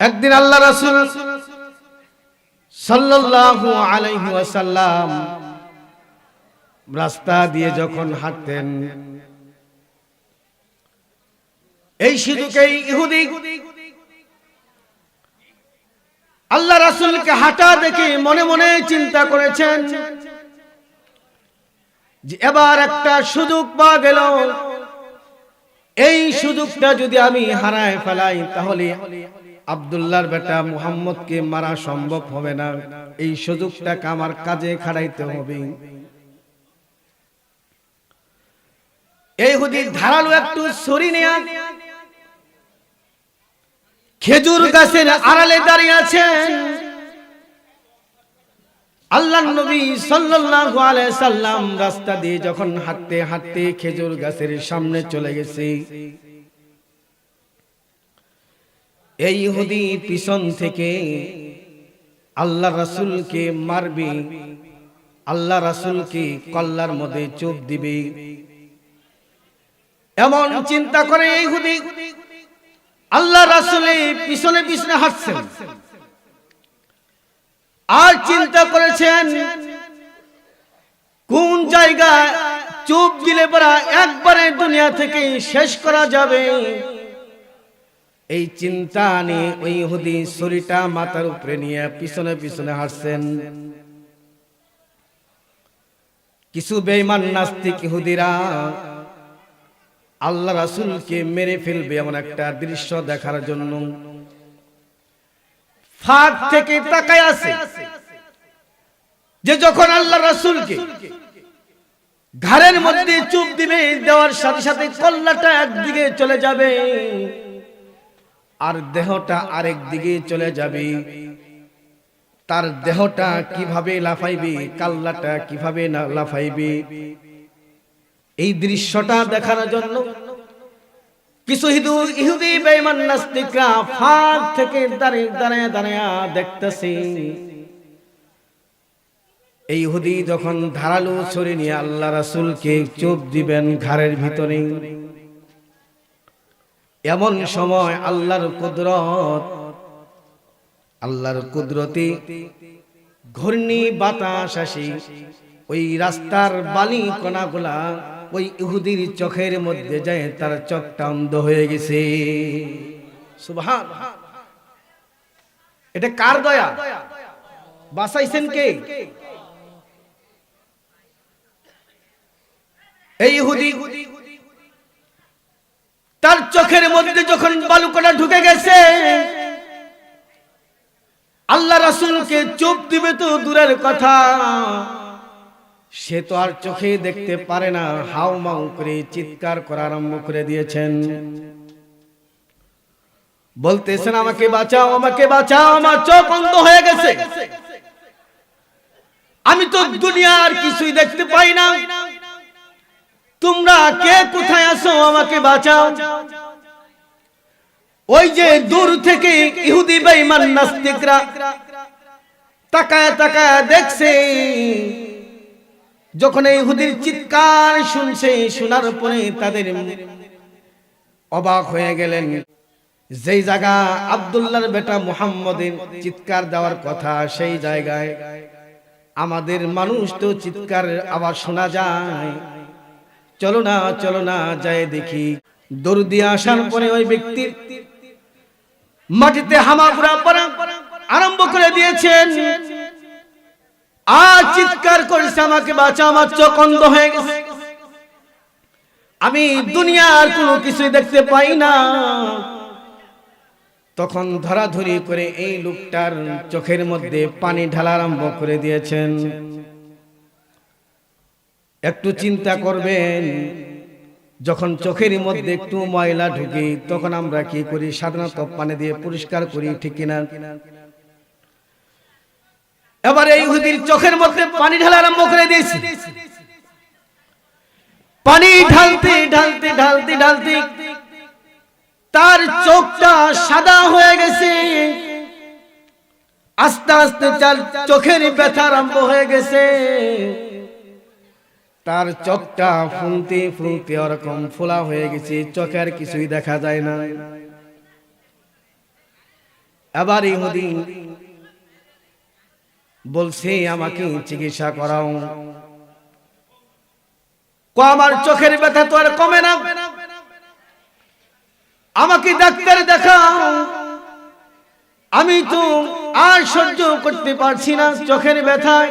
একদিন আল্লাহ রাসূল সাল্লাল্লাহু আলাইহি ওয়াসাল্লাম রাস্তা দিয়ে যখন হাঁটতেন, এই সুযোগেই ইহুদি আল্লাহ রাসূলকে হাঁটা দেখে মনে মনে চিন্তা করেছেন যে এবার একটা সুযোগ পাওয়া গেল। এই সুযোগটা যদি আমি হারায় ফেলাই, তাহলে আব্দুল্লাহর বেটা মুহাম্মদকে মারা সম্ভব হবে না। এই সুযোগটাকে আমার কাজে খাড়াইতে হবে। এই হুদি ধারালো একটু সরি নেয়া। খেজুর গাছের আড়ালে দাঁড়িয়ে আছেন। আল্লাহ নবী সাল্লাল্লাহু আলাইহি সাল্লাম রাস্তা দিয়ে যখন হাঁটতে হাঁটতে খেজুর গাছের সামনে চলে গেছে। এই ইহুদি পিছন থেকে আল্লাহ রাসূলকে মারবে, আল্লাহ রাসূলকে কল্লার মধ্যে চোখ দিবে। এমন চিন্তা করে এই ইহুদি, আল্লাহ রাসূলে পিছনে পিছনে হাঁটছেন। আর চিন্তা করেছেন, কোন জায়গায় চুপ দিলে পরা একবারে দুনিয়া থেকে শেষ করা যাবে? এই চিন্তা নিয়ে ওই হুদি শরীরটা মাথার উপরে নিয়ে পিছনে পিছনে হাঁটছেন। কিছু বেঈমান নাস্তিক ইহুদিরা আল্লাহ রাসূলকে মেরে ফেলবে এমন একটা দৃশ্য দেখার জন্য। ফাঁক থেকে তাকায় আছে যে যখন আল্লাহ রাসূলকে ঘরের মধ্যে চুপ দিবে দেওয়ার সাথে সাথে কল্লাটা একদিকে চলে যাবে। আর দেহটা আরেক দিকে চলে যাবে। তার দেহটা কীভাবে লাফাইবে, কাল্লাটা কীভাবে না লাফাইবে? এই দৃশ্যটা দেখার জন্য কিছু হিদু ইহুদি বেঈমান নাস্তিকরা ফাঁক থেকে দাঁড়িয়ে দাঁড়িয়ে দাঁড়িয়ে দেখতেছে। এই ইহুদি যখন ধারালো ছড়ি নিয়ে আল্লাহ রাসূলকে চোপ দিবেন ঘরের ভিতরে। এমন সময় আল্লাহর কুদরত আল্লাহর কুদরতে ঘূর্ণি বাতাস আসি। ওই রাস্তার বালি কণাগুলা ওই ইহুদির চোখের মধ্যে যায় তার চোখটা অন্ধ হয়ে গেছে। এটা কার দয়া? বাসাইছেন কে? এই ইহুদি তার চোখের মধ্যে যখন বালুকণা ঢুকে গেছে, আল্লাহ রাসূলকে চোখ দিবে তো দূরের কথা। সে তো আর চোখে দেখতে পারে না, হাউ মাউ করে চিৎকার করা আরম্ভ করে দিয়েছেন। বলতেছেন, আমাকে বাঁচাও আমাকে বাঁচাও, আমার চোখ অন্ধ হয়ে গেছে। আমি তো দুনিয়ার কিছুই দেখতে পাই না। তোমরা কে কোথায় আছো আমাকে বাঁচাও। ওই যে দূর থেকে ইহুদি বেঈমান নাস্তিকরা তাকায় তাকায় দেখছে। যখন এই ইহুদির চিৎকার শুনছে শোনার পরে তাদের অবাক হয়ে গেলেন। যেই জায়গা আব্দুল্লাহর বেটা মুহাম্মদের চিৎকার দেওয়ার কথা সেই জায়গায় আমাদের মানুষ তো চিৎকারের আওয়াজ শোনা যায়। চলো না চলো না যায় দেখি। দৌড় দিয়ে আসার পরে ওই ব্যক্তি মাটিতে হামাগুড়া পরা আরম্ভ করে দিয়েছেন। আর চিৎকার করেছে, আমাকে বাঁচা, আমার চোখ অন্ধ হয়ে গেছে। আমি দুনিয়ার কোনো কিছুই দেখতে পাই না। তখন ধরাধরি করে এই লোকটার চোখের মধ্যে পানি ঢালা আরম্ভ করে দিয়েছেন। একটু চিন্তা করবেন। যখন চোখের মধ্যে একটু ময়লা ঢুকি, তখন আমরা কি করি? সাধারণত পানি দিয়ে পরিষ্কার করি, ঠিক কিনা? এবার এই হুদির চোখের মধ্যে পানি ঢালা আরম্ভ করে দিয়েছি। পানি ঢালতে ঢালতে ঢালতে ঢালতে তার চোখটা সাদা হয়ে গেছে। আস্তে আস্তে তার চোখের ব্যথা আরম্ভ হয়ে গেছে। তার চোখটা ফুলতে ফুলতে ওরকম ফোলা হয়ে গেছে, চোখের কিছুই দেখা যায় না। এবার ইহুদি বলছে, আমাকে চিকিৎসা করাও। আমার চোখের ব্যথা তো আর কমে না। আমাকে ডাক্তার দেখাও। আমি তো আর সহ্য করতে পারছি না চোখের ব্যথায়।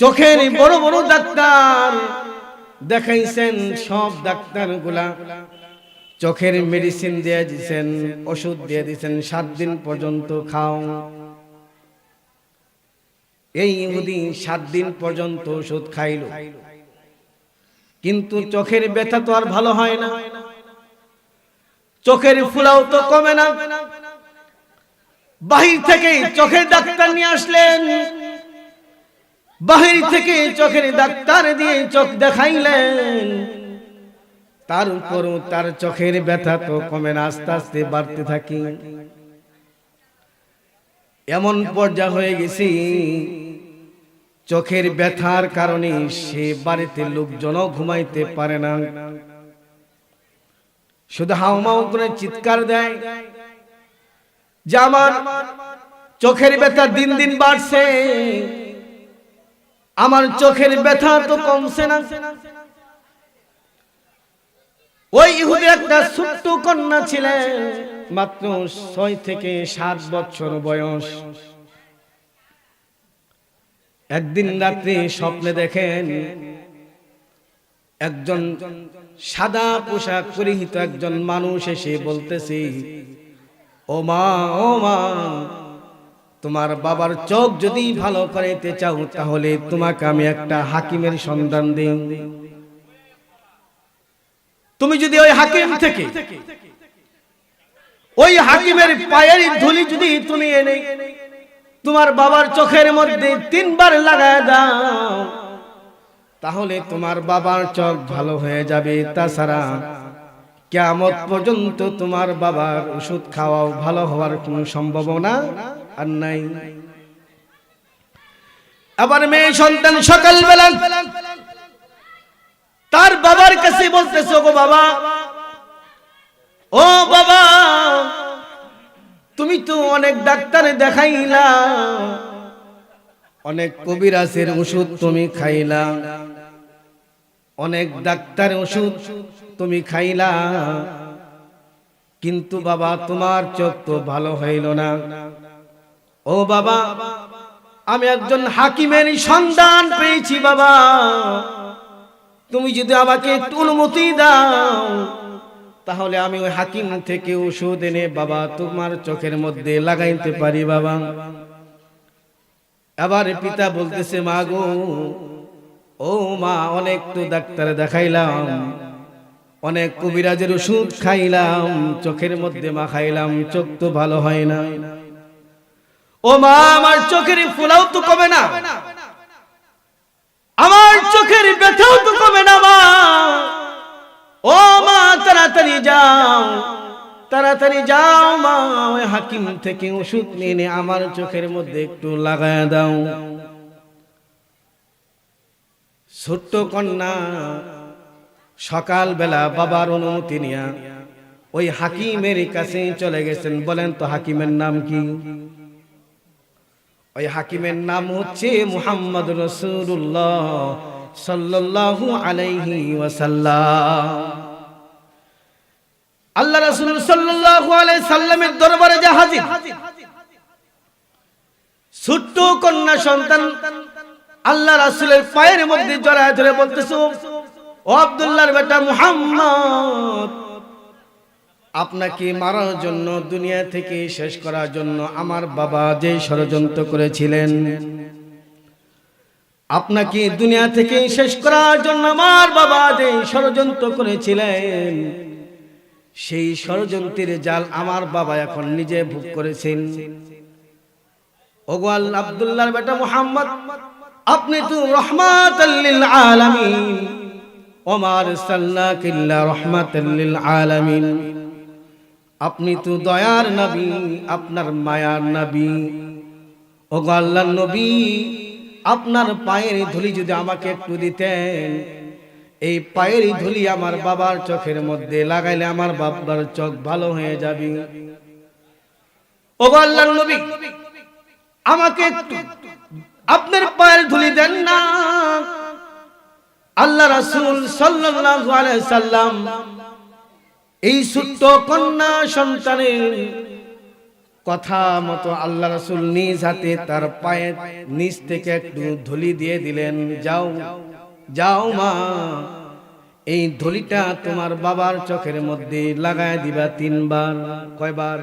চোখের বড় বড় ডাক্তার দেখাইছেন সব ডাক্তারগুলা চোখের মেডিসিন দিয়ে দিছেন ওষুধ দিয়ে দিছেন সাত দিন পর্যন্ত খাও। এই ইহুদি সাত দিন পর্যন্ত ওষুধ খাইল। কিন্তু চোখের ব্যথা তো আর ভালো হয় না। চোখের ফুলাও তো কমে না। বাহির থেকে চোখের ডাক্তার নিয়ে আসলেন। বাহির থেকে চোখের ডাক্তার দিয়ে চোখ দেখাইলেন। তার উপরও তার চোখের ব্যথা তো কমে না, আস্তে আস্তে বাড়তে থাকে। এমন পর্যায়ে হয়ে গেছি, চোখের ব্যথার কারণে সে বাড়িতে লোকজনও ঘুমাইতে পারে না। শুধু হাউমাউ করে চিৎকার দেয়, যে আমার চোখের ব্যথা দিন দিন বাড়ছে। আমার চোখের ব্যথা তো কমছে না। ওই ইহুদি একটা ছোট্ট কন্যা ছিলেন মাত্র ছয় থেকে সাত বছর বয়স। একদিন রাত্রে স্বপ্নে দেখেন একজন সাদা পোশাক পরিহিত একজন মানুষ এসে বলতেছি ও মা ও মা তোমার বাবার চোখ যদি ভালো করাইতে চাও, তাহলে তোমাকে আমি একটা হাকিমের সন্ধান দিই। তুমি যদি ওই হাকিম থেকে, ওই হাকিমের পায়ের ধুলি যদি তুমি এনে, তোমার বাবার চোখের মধ্যে তিনবার লাগায় দাও, তাহলে তোমার বাবার চোখ ভালো হয়ে যাবে। তাছাড়া কেমত পর্যন্ত তোমার বাবার ওষুধ খাওয়াও ভালো হওয়ার কোনো সম্ভাবনা আর নাই। আবার মেয়ে সন্তান সকালবেলা তার বাবার কাছে বলতেছ গো বাবা, ও বাবা, তুমি তো অনেক ডাক্তার দেখাইলা, অনেক কবিরাজের ওষুধ তুমি খাইলা, অনেক ডাক্তার ওষুধ তুমি খাইলা, কিন্তু বাবা, তোমার চোখ তো ভালো হইল না। ও বাবা, আমি একজন হাকিমের সন্ধান পেয়েছি বাবা। তুমি যদি আমাকে একটু অনুমতি দাও, তাহলে আমি ওই হাকিম থেকে ওষুধ এনে বাবা তোমার চোখের মধ্যে লাগাইতে পারি বাবা। আবার পিতা বলতেছে, মা গো, ও মা, অনেক তো ডাক্তার দেখাইলাম, অনেক কবিরাজের ওষুধ খাইলাম, চোখের মধ্যে মা খাইলাম চোখ তো ভালো হয় না। ও মা, আমার চোখের ফুলাও তো কমে না। আমার চোখের ব্যথাও তো কমে না, মা। ও মা, তাড়াতাড়ি যাও তাড়াতাড়ি যাও, মা। ওই হাকিম থেকে ওষুধ নিয়ে আমার চোখের মধ্যে একটু লাগায় দাও। ছোট্ট কন্যা, সকালবেলা বাবার অনুমতি নিয়া ওই হাকিমের কাছে চলে গেছেন। বলেন তো, হাকিমের নাম কি? ওই হাকিমের নাম হচ্ছে মুহাম্মদ রসুল্লাহ সাল্লাল্লাহু আলাইহি ওয়াসাল্লাম। আল্লাহ রাসূল সাল্লাল্লাহু আলাইহি সাল্লামের দরবারে যা হাজির, ছোট্ট কন্যা সন্তান আল্লাহ রাসূলের পায়ের মধ্যে জড়ায় ধরে বলতেছো, ও আব্দুল্লাহর বেটা মুহাম্মদ আপনাকে মারার জন্য দুনিয়া থেকে শেষ করার জন্য আমার বাবা যে ষড়যন্ত্র করেছিলেন, আপনাকে দুনিয়া থেকে শেষ করার জন্য আমার বাবা যে ষড়যন্ত্র করেছিলেন, সেই ষড়যন্ত্রের জাল আমার বাবা এখন নিজে ভোগ করেছেন। ওগোয়াল আব্দুল্লাহর বেটা মুহাম্মদ, আপনি তো রহমাতাল্লিল আলামিন ওমার সাল্লাকিল্লা রহমাতাল্লিল আলামিন। আপনি তো দয়ার নবী, আপনার মায়ার নবী। ও আল্লাহর নবী, আপনার পায়ের ধুলি যদি আমাকে একটু দিতেন, এই পায়ের ধুলি আমার বাবার চোখের মধ্যে লাগাইলে আমার বাবার চোখ ভালো হয়ে যাবে। ও আল্লাহর নবী, আমাকে একটু আপনার পায়ের ধুলি দেন না। আল্লাহ রাসূল সাল্লাম এই ছোট্ট কন্যা সন্তানের কথা মতো আল্লাহ রাসূল নিজ হাতে তার পায়ের নিচ থেকে একটু ধুলি দিয়ে দিলেন, যাও যাও মা, এই ধুলিটা তোমার বাবার চোখের মধ্যে লাগায় দিবা তিনবার। কয়বার?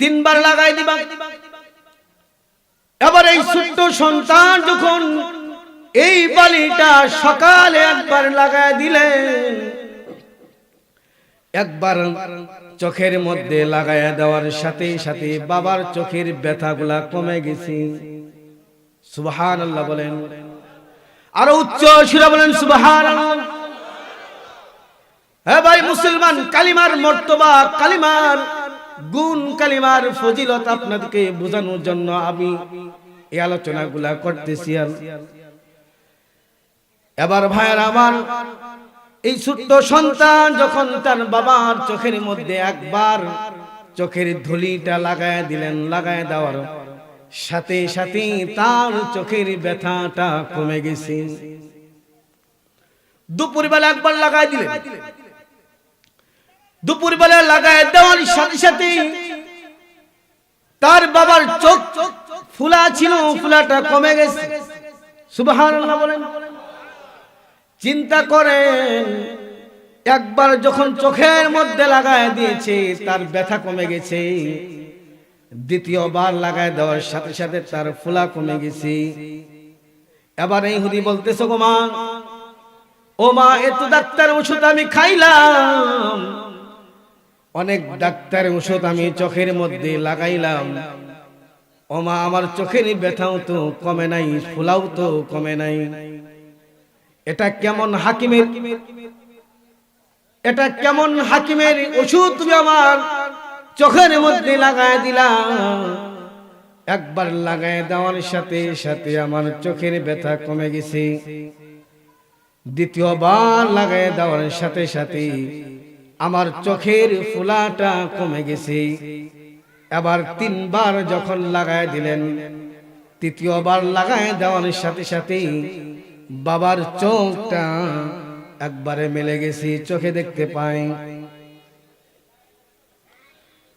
তিনবার লাগাই দিবা। এবার এই ছোট্ট সন্তান যখন এই বালিটা সকালে একবার লাগায় দিলে একবার চোখের মধ্যে লাগায়া দেওয়ার সাথে সাথে বাবার চোখের ব্যথাগুলা কমে গেছে। সুবহান আল্লাহ বলেন। আরও উচ্চ সুরা বলেন সুবহান হ্যাঁ ভাই মুসলমান, কালিমার মর্তবা, কালিমার গুণ, কালিমার ফজিলত আপনাদেরকে বোঝানোর জন্য আমি এই আলোচনাগুলা করতেছি এবার ভাইয়ের আমার এই ছোট্ট সন্তান যখন তার বাবার চোখের মধ্যে একবার চোখের ধুলিটা লাগায় দিলেন, লাগায় দেওয়ার সাথে সাথে তার চোখের ব্যথাটা কমে গেছে। দুপুর বেলা একবার লাগায় দিলেন। দুপুর বেলা লাগায় দেওয়ার সাথে সাথে তার বাবার চোখ ফুলা ছিল, ফুলাটা কমে গেছে। সুবহানাল্লাহ বলেন। চিন্তা করেন একবার যখন চোখের মধ্যে লাগায় দিয়েছে, তার ব্যথা কমে গেছে। দ্বিতীয়বার লাগায় দেওয়ার সাথে সাথে তার ফুলা কমে গেছে। এবার এই হুদি বলতেছে গো মা ও মা এত ডাক্তার ওষুধ আমি খাইলাম। অনেক ডাক্তার ওষুধ আমি চোখের মধ্যে লাগাইলাম। ও মা আমার চোখের ব্যথাও তো কমে নাই, ফুলাও তো কমে নাই। এটা কেমন হাকিমের এটা কেমন হাকিমের ওষুধ তুমি আমার চোখের মধ্যে লাগায় দিলা। একবার লাগায় দেওয়ার সাথে সাথে আমার চোখের ব্যথা কমে গেছে। দ্বিতীয়বার লাগায় দেওয়ার সাথে সাথে আমার চোখের ফুলাটা কমে গেছে। এবার তিনবার যখন লাগায় দিলেন, তৃতীয়বার লাগায় দেওয়ার সাথে সাথে বাবার চোখটা একবারে মেলে গেছি, চোখে দেখতে পাই।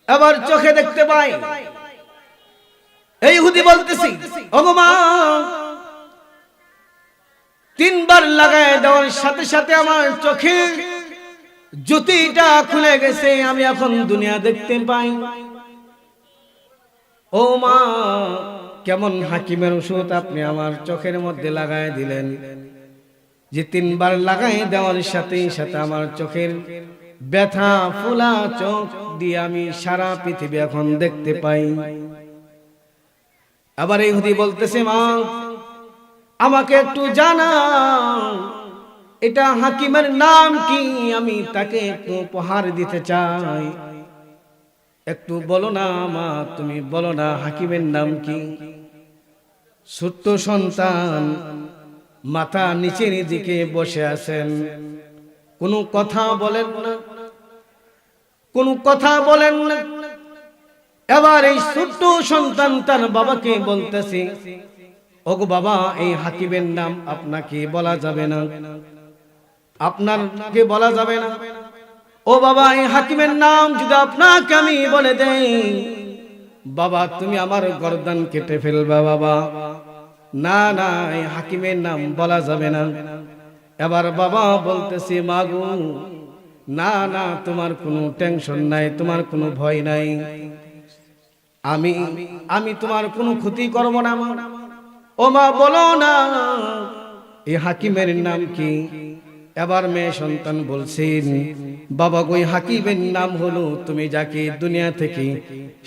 আবার চোখে দেখতে পাই। এই হুদি বলতেছি তিনবার লাগায় দেওয়ার সাথে সাথে আমার চোখে জ্যোতিটা খুলে গেছে, আমি এখন দুনিয়া দেখতে পাই। ও মা কেমন হাকিমের ওষুধ আপনি আমার চোখের মধ্যে লাগায় দিলেন? যে তিনবার লাগাই দেওয়ার সাথে সাথে আমার চোখের ব্যথা, ফুলা চোখ দিয়ে আমি সারা পৃথিবী এখন দেখতে পাই। আবার এই হুদি বলতেছে, মা, আমাকে একটু জানা এটা হাকিমের নাম কি? আমি তাকে একটু উপহার দিতে চাই। একটু বলো না মা, তুমি বলো না হাকিমের নাম কি? ছোট্ট সন্তান মাথা নিচের দিকে বসে আছেন। কোনো কথা বলেন না। কোনো কথা বলেন না। এবার এই ছোট্ট সন্তান তার বাবাকে বলতেছে, ওগো বাবা, এই হাকিমের নাম আপনাকে বলা যাবে না। আপনাকে বলা যাবে না। ও বাবা, এই হাকিমের নাম যদি আপনাকে আমি বলে দেই, বাবা, তুমি আমার গর্দান কেটে ফেলবা বাবা। না না হাকিমের নাম বলা যাবে না। এবার বাবা বলতেছি মাগু না না, তোমার কোনো টেনশন নাই, তোমার কোনো ভয় নাই। আমি আমি তোমার কোনো ক্ষতি করব না। ও মা, বলো না এই হাকিমের নাম কি? এবার মেয়ে সন্তান বলছেন বাবা গই হাকিমের নাম হলো, তুমি যাকে দুনিয়া থেকে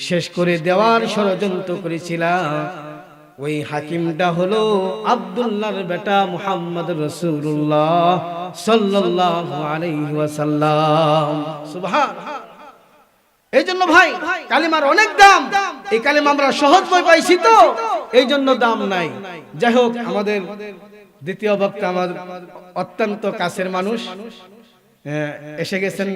শেষ করে দেওয়ার ষড়যন্ত্র করেছিলা ওই হাকিমটা হলো আব্দুল্লাহর বেটা মুহাম্মদ রসুল্লাহ এই জন্য ভাই অনেক দাম। এই কালিমা আমরা সহজ পাইছি তো এই জন্য দাম নাই। যাই হোক, আমাদের দ্বিতীয় অত্যন্ত কাছের মানুষ এসে গেছেন